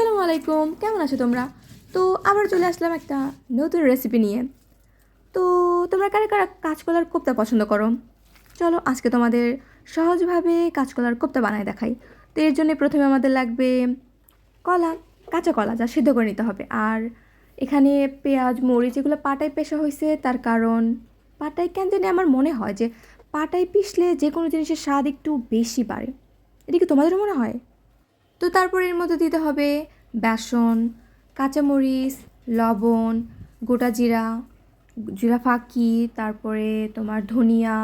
আসসালামু আলাইকুম। কেমন আছো তোমরা? তো আবার চলে আসলাম একটা নতুন রেসিপি নিয়ে। তো তোমরা কারা কারা কাঁচকলার কোপ্তা পছন্দ করো? চলো আজকে তোমাদের সহজভাবে কাঁচকলার কোপ্তা বানায় দেখাই। তো এর জন্য প্রথমে আমাদের লাগবে কলা, কাঁচা কলা যা সিদ্ধ করে নিতে হবে। আর এখানে পেঁয়াজ, মরিচ এগুলো পাটায় পেশা হয়েছে। তার কারণ পাটায় কেন জানি আমার মনে হয় যে পাটায় পিষলে যে কোনো জিনিসের স্বাদ একটু বেশি বাড়ে। এটা কি তোমাদেরও মনে হয়? তো তারপর এর মধ্যে দিতে হবে বেসন, কাঁচামরিচ, লবণ, গোটা জিরা জিরা ফাঁকি, তারপরে তোমার ধনিয়া,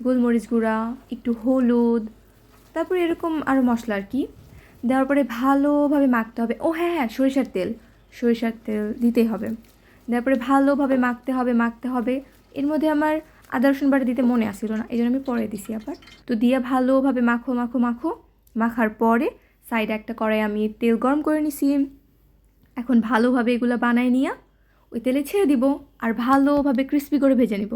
গোলমরিচ গুঁড়া, একটু হলুদ, তারপরে এরকম আরও মশলা আর কি। দেওয়ার পরে ভালোভাবে মাখতে হবে। ও হ্যাঁ হ্যাঁ সরিষার তেল সরিষার তেল দিতেই হবে। দেওয়ার পরে ভালোভাবে মাখতে হবে মাখতে হবে। এর মধ্যে আমার আদা, রসুন বাটা দিতে মনে আসছিল না এই জন্য আমি পরে দিছি আবার। তো দিয়ে ভালোভাবে মাখো মাখো মাখো। মাখার পরে সাইডে একটা কড়াই আমি তেল গরম করে নিছি। এখন ভালোভাবে এগুলো বানায় নিয়ে ওই তেলে ছেড়ে দিব আর ভালোভাবে ক্রিস্পি করে ভেজে নিব।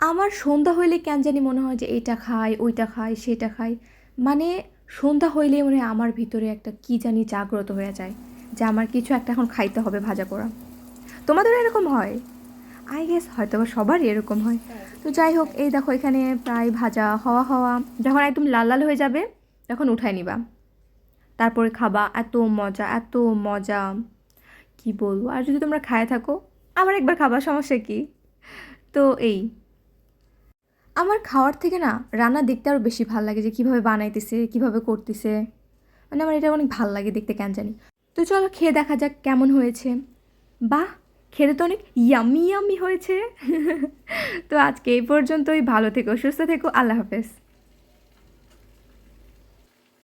আমার সন্ধ্যা হইলে কেন জানি মনে হয় যে এইটা খাই, ওইটা খাই, সেটা খাই। মানে সন্ধ্যা হইলে মনে আমার ভিতরে একটা কি জানি জাগ্রত হয়ে যায় যে আমার কিছু একটা এখন খাইতে হবে ভাজা পোড়া তোমাদের এরকম হয়? আই গেস হয়তো বা সবারই এরকম হয়। তো যাই হোক, এই দেখো এখানে প্রায় ভাজা হওয়া হওয়া যখন একদম লাল লাল হয়ে যাবে তখন উঠায় নিবা। তারপরে খাবা, এত মজা এত মজা। কি বলব? আর যদি তোমরা খায় থাকো, আবার একবার খাবার সমস্যা কি? তো এই। আমার খাওয়ার থেকে না, রান্না দেখতে আরও বেশি ভালো লাগে যে কীভাবে বানাইতেছে, কীভাবে করতেছে। মানে আমার এটা অনেক ভালো লাগে দেখতে, কেন জানি। তো চলো খেয়ে দেখা যাক কেমন হয়েছে। বাহ, খেতে তো অনেক ইয়ামি ইয়ামি হয়েছে। তো আজকে এই পর্যন্তই। ভালো থেকো, সুস্থ থেকো। আল্লাহ হাফেজ।